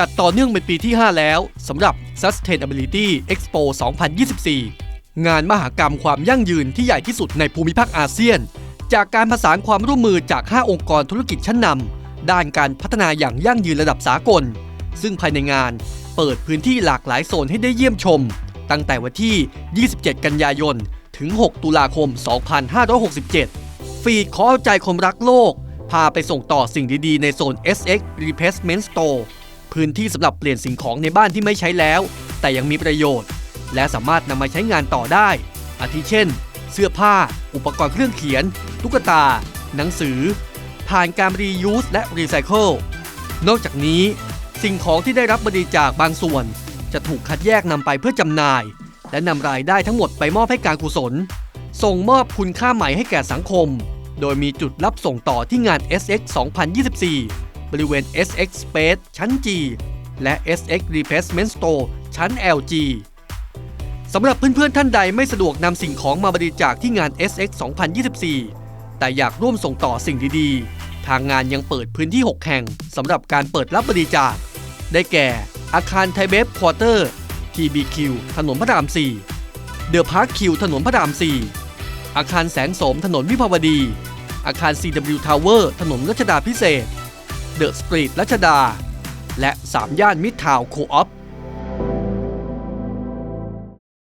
จัดต่อเนื่องเป็นปีที่ 5 แล้วสำหรับ Sustainability Expo 2024 งานมหกรรมความยั่งยืนที่ใหญ่ที่สุดในภูมิภาคอาเซียน จากการผสานความร่วมมือจาก 5 องค์กรธุรกิจชั้นนำด้านการพัฒนาอย่างยั่งยืนระดับสากล ซึ่งภายในงานเปิดพื้นที่หลากหลายโซนให้ได้เยี่ยมชม ตั้งแต่วันที่ 27 กันยายน ถึง 6 ตุลาคม 2567 ฟีดขอเอาใจคนรักโลก พาไปส่งต่อสิ่งดีๆ ในโซน SX Replacement Store พื้นที่สำหรับเปลี่ยนสิ่งของในบ้านที่ไม่ใช้แล้ว แต่ยังมีประโยชน์ และสามารถนำมาใช้งานต่อได้ อาทิเช่น เสื้อผ้า อุปกรณ์เครื่องเขียน ตุ๊กตา หนังสือ ผ่านการ reuse และ recycle นอกจากนี้ สิ่งของที่ได้รับบริจาคบางส่วน จะถูกคัดแยกนำไปเพื่อจำหน่าย และนำรายได้ทั้งหมดไปมอบให้การกุศล ส่งมอบคุณค่าใหม่ให้แก่สังคม โดยมีจุดรับส่งต่อที่งาน SX 2024 บริเวณ SX Space ชั้น G และ SX Replacement Store ชั้น LG สำหรับเพื่อนๆท่านใดไม่สะดวกนำสิ่งของมาบริจาคที่งาน SX 2024 แต่อยากร่วมส่งต่อสิ่งดีๆ ทางงานยังเปิดพื้นที่ 6 แห่งสำหรับการเปิดรับบริจาค ได้แก่ อาคารไทเบฟควอเตอร์ TBQ ถนนพระราม 4 เดอะพาร์คคิวถนนพระราม 4 อาคารแสงสมถนนวิภาวดี อาคาร CW Tower ถนนรัชดาพิเศษ เดอะสตรีทรัชดา และ 3 ย่านมิตรทาวโคออฟ